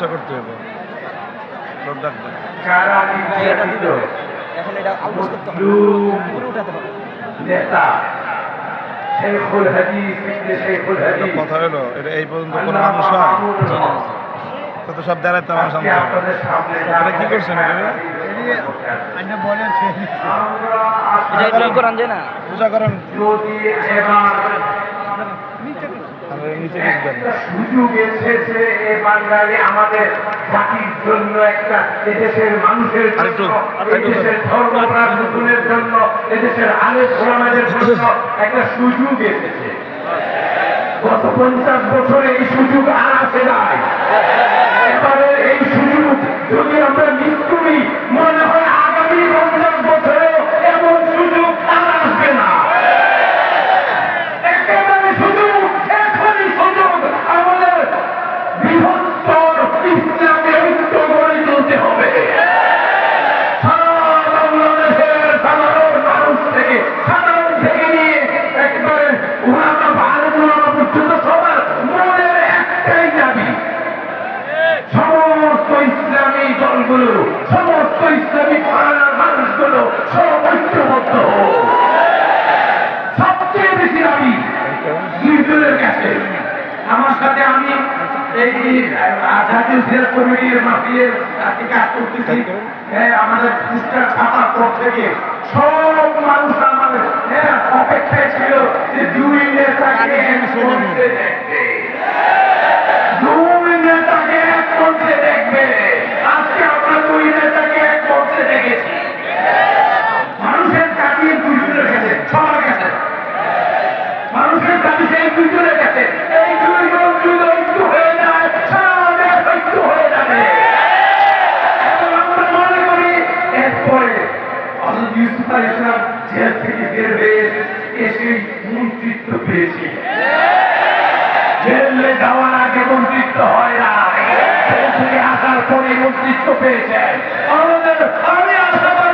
ব্যবস্থা করতে হবে। লোক ডাকবে কারা এটা নির্যাতিত দিবে এখন এটা আউটস করতে হবে। উপরে উঠাতে হবে। নেতা শেখুল হাদিস ইবনে শেখুল একটা হাদিস। কথা হলো এটা এই পর্যন্ত কোনো মানুষ হয়? সব দাঁড়াইতে আমার সামনে। এটা কি করছেন এটা? পূজা করেন। নিচে লিখবেন একটা সুযোগ এসেছে এ বাঙালি আমাদের জাতির জন্য একটা এদেশের মানুষের জন্য আরেকটু। এদেশের ধর্মপ্রাণ নতুনের জন্য এদেশের গোলামের জন্য একটা সুযোগ এসেছে। গত পঞ্চাশ বছরে এই সুযোগ আর আসে নাই। দলগুলো সমস্ত ইসলামী ঘরানার মানুষগুলো সব ঐক্যবদ্ধ সবচেয়ে বেশি দাবি নির্দলের কাছে আমার সাথে আমি মানুষ আমাদের হ্যাঁ, অপেক্ষায় ছিল যে দুই নেতাকে জেল থেকে বের হয়ে এসে মন্ত্রিত্ব পেয়েছি। জেলে যাওয়ার আগে মন্ত্রিত্ব হয় না। থেকে আসার পরে মস্তিষ্ক পেয়েছে। আমাদের আমি আশাবাদী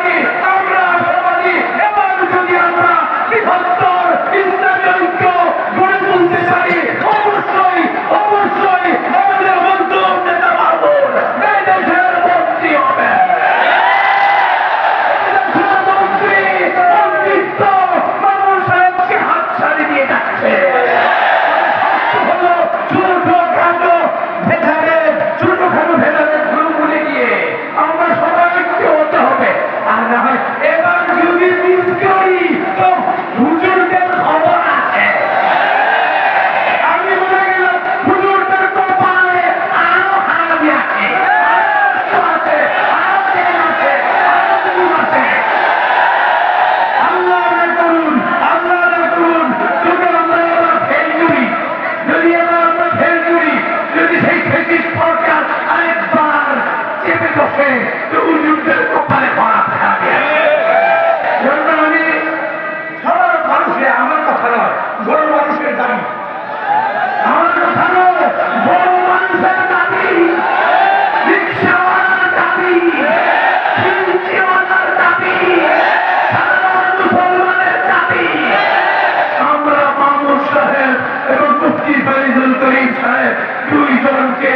দুইজনকে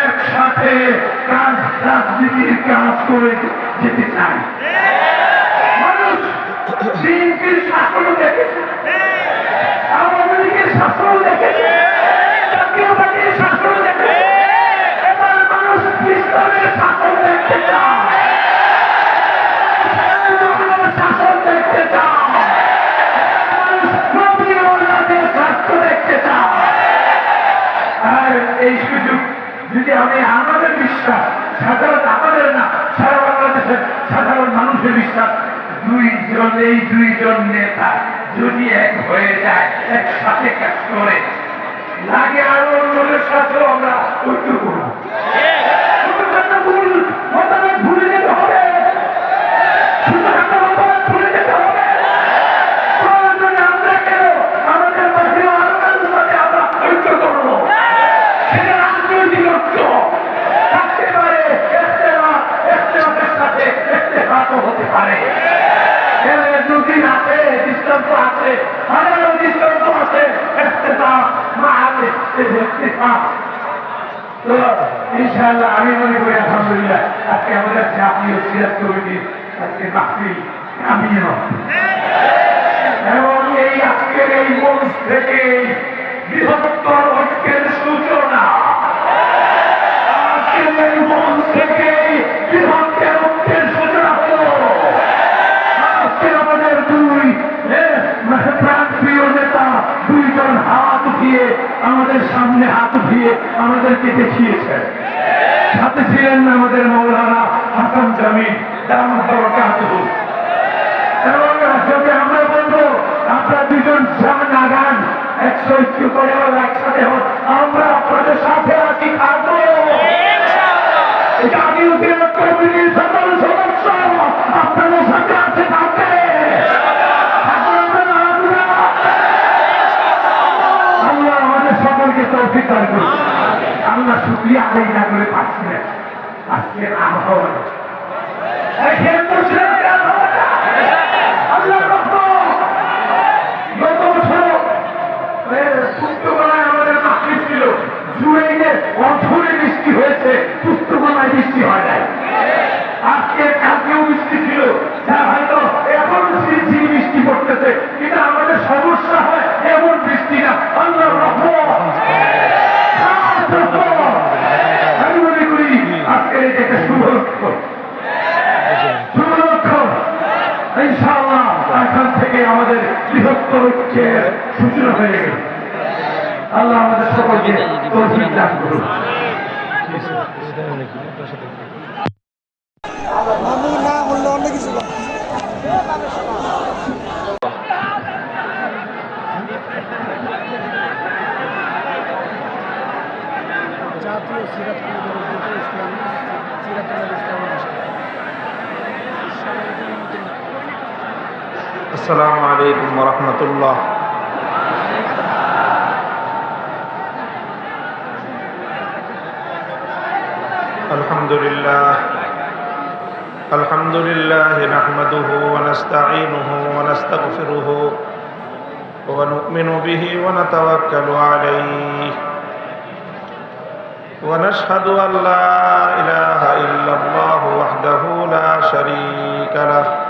একসাথে কাজ রাজনীতির কাজ করে যেতে চাই। মানুষ দিনকে শাসনও দেখেছে বিশ্বাস, সাধারণ আমাদের না, সারা বাংলাদেশের সাধারণ মানুষের বিশ্বাস, দুইজন, এই দুইজন নেতা যদি এক হয়ে যায়, একসাথে কাজ করে, লাগে আরও অন্যদের সাথেও আমরা ঐক্য আমি মনে করি, আলহামদুলিল্লাহ, আজকে আমাদের এবং। এই আজকের এই মঞ্চ থেকে বৃহত্তর ঐক্যের সূচনা আমাদেরকে দেখিয়েছেন সাথে ছিলেন আমাদের মৌলানা হাসান জামিন আমরা বলব, আপনারা দুজন সামনে নাগান একশো একটু করে একসাথে আমরা আপনাদের সাথে শুক্রিয়া আদায় করে পাচ্ছি না। আজকের আবহাওয়া আমাদের মাতৃ ছিল। জুড়ে অঝরে বৃষ্টি হয়েছে। পুস্তকলায় বৃষ্টি হয় নাই আজকে কালকেও বৃষ্টি ছিল যা হয়তো এখন ঝিরিঝিরি বৃষ্টি পড়তেছে কিন্তু আমাদের সমস্যা হয় এমন বৃষ্টি না আল্লাহ রহমত খাস রহমত। আমি মনে করি আজকের এটা একটা শুভ লক্ষণ শুভ লক্ষণ ইনশাআল্লাহ এখান থেকে আমাদের বৃহত্তর ঐক্যের সূচনা হয়ে গেল আল্লাহ আমাদের সকলকে তৌফিক দান করুন। السلام عليكم ورحمة الله. الحمد لله. الحمد لله نحمده ونستعينه ونستغفره ونؤمن به ونتوكل عليه. ونشهد أن لا إله إلا الله وحده لا شريك له.